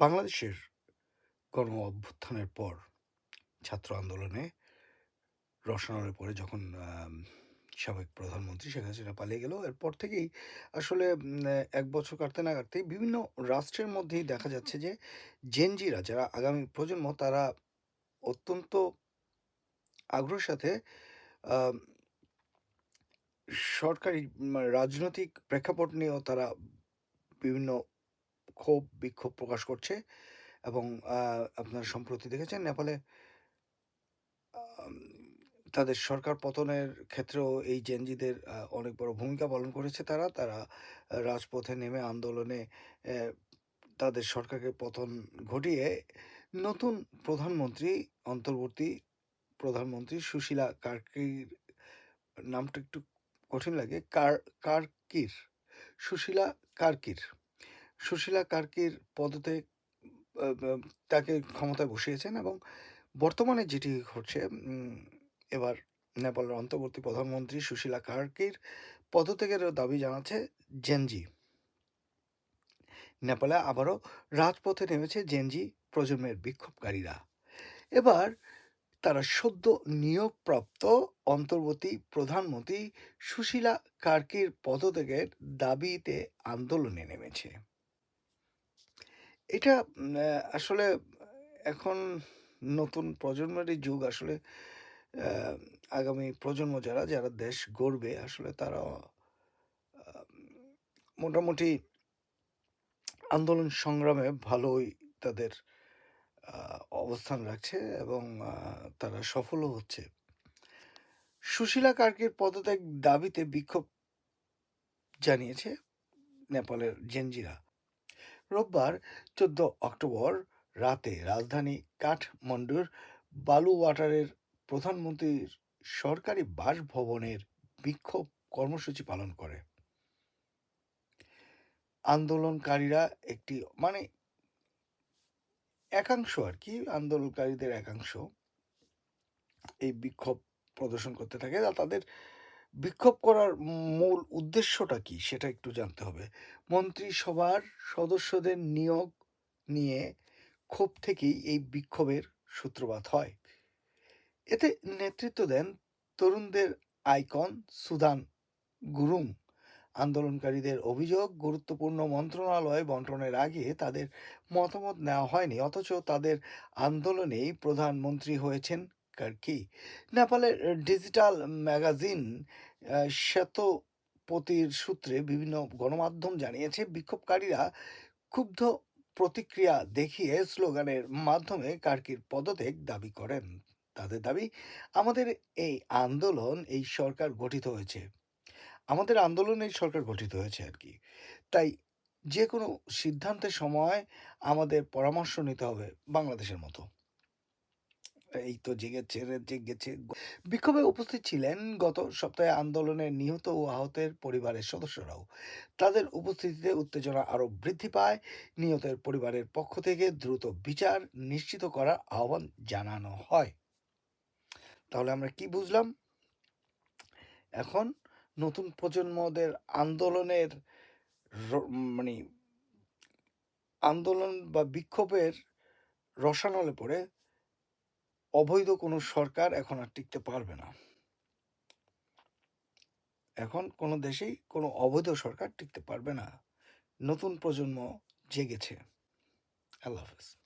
বাংলাদেশের গণ অভ্যুত্থানের পর ছাত্র আন্দোলনে রসায়নের পরে যখন সাবেক প্রধানমন্ত্রী শেখ হাসিনা পালিয়ে গেল। এরপর থেকেই আসলে এক বছর কাটতে না কাটতেই বিভিন্ন রাষ্ট্রের মধ্যেই দেখা যাচ্ছে যে জেনজিরা যারা আগামী প্রজন্ম তারা অত্যন্ত আগ্রহের সাথে সরকারি রাজনৈতিক প্রেক্ষাপট নিয়েও তারা বিভিন্ন ক্ষোভ, বিক্ষোভ প্রকাশ করছে এবং আপনারা সম্প্রতি দেখেছেন নেপালে তাদের সরকার পতনের ক্ষেত্রেও এই জেনজিদের অনেক বড় ভূমিকা পালন করেছে তারা। তারা রাজপথে নেমে আন্দোলনে তাদের সরকারকে পতন ঘটিয়ে নতুন প্রধানমন্ত্রী, অন্তর্বর্তী প্রধানমন্ত্রী সুশীলা কার্কির, নামটা একটু কঠিন লাগে, কার, কার্কির, সুশীলা কার্কির। সুশীলা কার্কির পদত্যাগ তাকে ক্ষমতায় বসিয়েছেন এবং বর্তমানে যেটি ঘটছে এবার নেপালের অন্তর্বর্তী প্রধানমন্ত্রী সুশীলা কার্কির পদত্যাগের দাবি জানাচ্ছে জেনজি। নেপালে আবারও রাজপথে নেমেছে জেনজি প্রজন্মের বিক্ষোভকারীরা। এবার তারা সদ্য নিয়োগপ্রাপ্ত অন্তর্বর্তী প্রধানমন্ত্রী সুশীলা কার্কির পদত্যাগের দাবিতে আন্দোলনে নেমেছে। এটা আসলে এখন নতুন প্রজন্মেরই যুগ। আসলে আগামী প্রজন্ম যারা যারা দেশ গড়বে, আসলে তারা মোটামুটি আন্দোলন সংগ্রামে ভালোই তাদের অবস্থান রাখছে এবং তারা সফলও হচ্ছে। সুশীলা কার্কির পদত্যাগ দাবিতে বিক্ষোভ জানিয়েছে নেপালের জেনজিরা। রোববার, চোদ্দ অক্টোবর রাতে রাজধানী কাঠমান্ডুর বালুওয়াটারের প্রধানমন্ত্রীর সরকারি বাসভবনের বিক্ষোভ কর্মসূচি পালন করে। আন্দোলনকারীরা একটি মানে একাংশ আর কি, আন্দোলনকারীদের একাংশ এই বিক্ষোভ প্রদর্শন করতে থাকে। তাদের বিক্ষোভ করার মূল উদ্দেশ্যটা কি? সেটা একটু জানতে হবে। মন্ত্রিসভার সদস্যদের নিয়োগ নিয়ে ক্ষোভ থেকেই এই বিক্ষোভের সূত্রপাত হয়। এতে নেতৃত্ব দেন তরুণদের আইকন সুদান গুরুং। আন্দোলনকারীদের অভিযোগ, গুরুত্বপূর্ণ মন্ত্রণালয় বন্টনের আগে তাদের মতামত নেওয়া হয়নি, অথচ তাদের আন্দোলনেই প্রধানমন্ত্রী হয়েছেন কার্কি নেপালের ডিজিটাল ম্যাগাজিন শ্বেতপতির সূত্রে বিভিন্ন গণমাধ্যম জানিয়েছে, বিক্ষোভকারীরা ক্ষুব্ধ প্রতিক্রিয়া দেখিয়ে স্লোগানের মাধ্যমে কার্কির পদত্যাগ দাবি করেন। তাদের দাবি, আমাদের এই আন্দোলন, এই সরকার গঠিত হয়েছে। আমাদের আন্দোলন, এই সরকার গঠিত হয়েছে আর কি। তাই যে কোনো সিদ্ধান্তের সময় আমাদের পরামর্শ নিতে হবে বাংলাদেশের মতো। এই তো জেগেছে রে জেগেছে বিক্ষোভে উপস্থিত ছিলেন গত সপ্তাহে আন্দোলনে নিহত ও আহতের পরিবারের সদস্যরাও। তাদের উপস্থিতিতে উত্তেজনা আরও বৃদ্ধি পায়। নিহতের পরিবারের পক্ষ থেকে দ্রুত বিচার নিশ্চিত করার আহ্বান জানানো হয়। তাহলে আমরা কি বুঝলাম? এখন নতুন প্রজন্মদের আন্দোলনের মানে আন্দোলন বা বিক্ষোভের রসানলে পড়ে অবৈধ কোনো সরকার এখন আর টিকতে পারবে না। এখন কোনো দেশেই কোনো অবৈধ সরকার টিকতে পারবে না। নতুন প্রজন্ম জেগেছে। আল্লাহ হাফেজ।